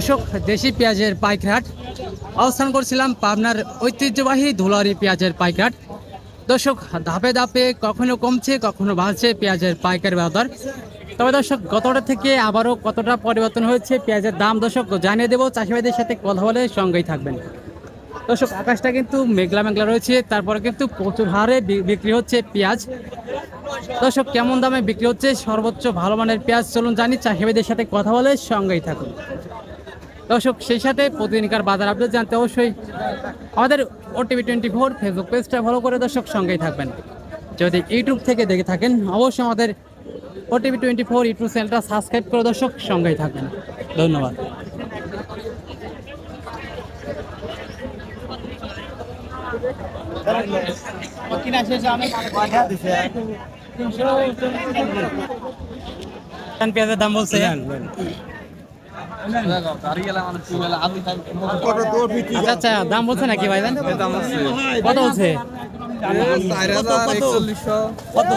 দর্শক, দেশি পেঁয়াজের পাইকারহাট। অবস্থান করছিলাম পাবনার ঐতিহ্যবাহী ধুলারি পেঁয়াজের পাইকারহাট। দর্শক, ধাপে ধাপে কখনো কমছে, কখনো বাড়ছে পেঁয়াজের পাইকারি বাজার। তবে দর্শক, গতটা থেকে আবারও কতটা পরিবর্তন হয়েছে পেঁয়াজের দাম দর্শক জানিয়ে দেবো। চাষিভাইদের সাথে কথা বলে সঙ্গেই থাকবেন। দর্শক, আকাশটা কিন্তু মেঘলা মেঘলা রয়েছে, তারপরে কিন্তু প্রচুর হারে বিক্রি হচ্ছে পেঁয়াজ। দর্শক, কেমন দামে বিক্রি হচ্ছে? সর্বোচ্চ ভালো মানের পেঁয়াজ চলুন জানি। চাষিভাইদের সাথে কথা বলে সঙ্গেই থাকুন। দর্শক সেই সাথে প্রতিদিনকার বাজার আপডেট জানতে অবশ্যই আমাদের ওটিভি টোয়েন্টি ফোর ফেসবুক পেজটা ফলো করে দর্শক সঙ্গেই থাকবেন যদি ইউটিউব থেকে দেখে থাকেন অবশ্যই আমাদের ওটিভি টোয়েন্টি ফোর ইউটিউব চ্যানেলটা সাবস্ক্রাইব করে দর্শক সঙ্গেই থাকবেন ধন্যবাদ পেঁয়াজের দাম বলছে আচ্ছা আচ্ছা দাম বলছে নাকি ভাইজান কত বলছে? কত?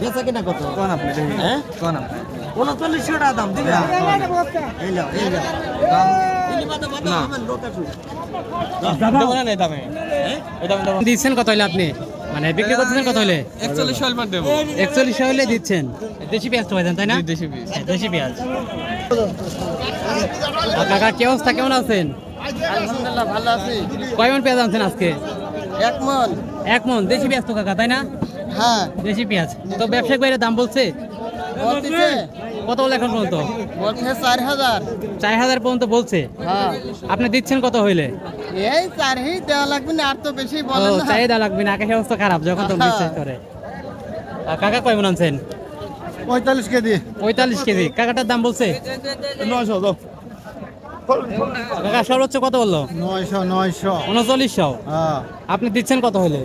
বেচা কিনা কত? হ্যাঁ? উনচল্লিশশো টাকা দাম দিবে এই নাও, এই নাও। দিচ্ছেন কত হইলে আপনি? মানে বিক্রি করতেছেন কত হলে একচল্লিশ দেবো। একচল্লিশ হইলে দিচ্ছেন। দেশি পেঁয়াজ তো ভাইজান তাই না? দেশি পিস হ্যাঁ, দেশি পেঁয়াজ। কাকা কি অবস্থা? কেমন আছেন? আলহামদুলিল্লাহ ভালো আছি। কয় মন পেঁয়াজ আনছেন আজকে? এক মন। এক মন। দেশি পেঁয়াজ তো কাকা তাই না? হ্যাঁ। দেশি পেঁয়াজ। তো ব্যবসায়িক বাইরে দাম বলছে? কত বলে এখন পর্যন্ত? বলছে চার হাজার। চার হাজার পর্যন্ত বলছে? হ্যাঁ। আপনি দিচ্ছেন কত হইলে? এই চারই দেওয়া লাগবে না আর তো বেশি ও বলে না চাহিদা লাগবে না আকাশের অবস্থা খারাপ যখন তো বিশ্বাস করে। কাকা কয় মন আনছেন? পঁয়তাল্লিশ কেজি। পঁয়তাল্লিশ কেজি। কাকাটার দাম বলছে? নয়শো কাকা সর্বোচ্চ কত বলল? নয়শো নয়শো। উনচল্লিশশো? হ্যাঁ। আপনি দিচ্ছেন কত হলে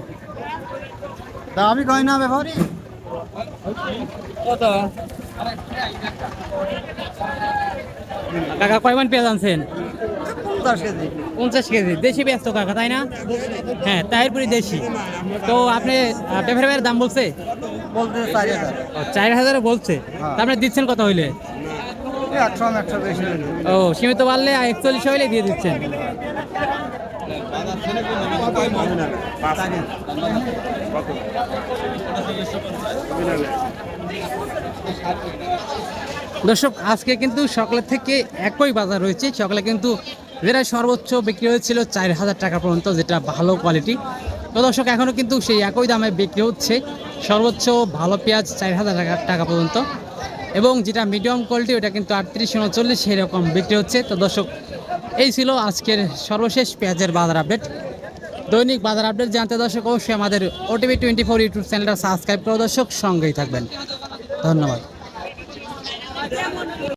তা আমি কই না ব্যাপারি? কত? কাকা কয় মান পেঁয়াজ আনছেন? পঞ্চাশ কেজি। দেশি পেঁয়াজ তো কাকা তাই না? হ্যাঁ তাহিরপুরি দেশি। তো আপনি পেপার দাম বলছে? বলতে চার হাজার চার হাজারও বলছে। আপনি দিচ্ছেন কত হইলে? ও সীমিত পারলে একচল্লিশ হইলে দিয়ে দিচ্ছেন। দর্শক আজকে কিন্তু সকালের থেকে একই বাজার রয়েছে। সকালে কিন্তু যেটা সর্বোচ্চ বিক্রি হয়েছিল চার হাজার টাকা পর্যন্ত যেটা ভালো কোয়ালিটি তো দর্শক এখনও কিন্তু সেই একই দামে বিক্রি হচ্ছে। সর্বোচ্চ ভালো পেঁয়াজ চার হাজার টাকা টাকা পর্যন্ত। এবং যেটা মিডিয়াম কোয়ালিটি ওটা কিন্তু আটত্রিশ উনচল্লিশ সেরকম বিক্রি হচ্ছে। তো দর্শক, এই ছিল আজকের সর্বশেষ পেঁয়াজের বাজার আপডেট। দৈনিক বাজার আপডেট জানতে দর্শক, অবশ্যই আমাদের ওটিভি টোয়েন্টি ফোর ইউটিউব চ্যানেলটা সাবস্ক্রাইব করে দর্শক, সঙ্গেই থাকবেন। ধন্যবাদ।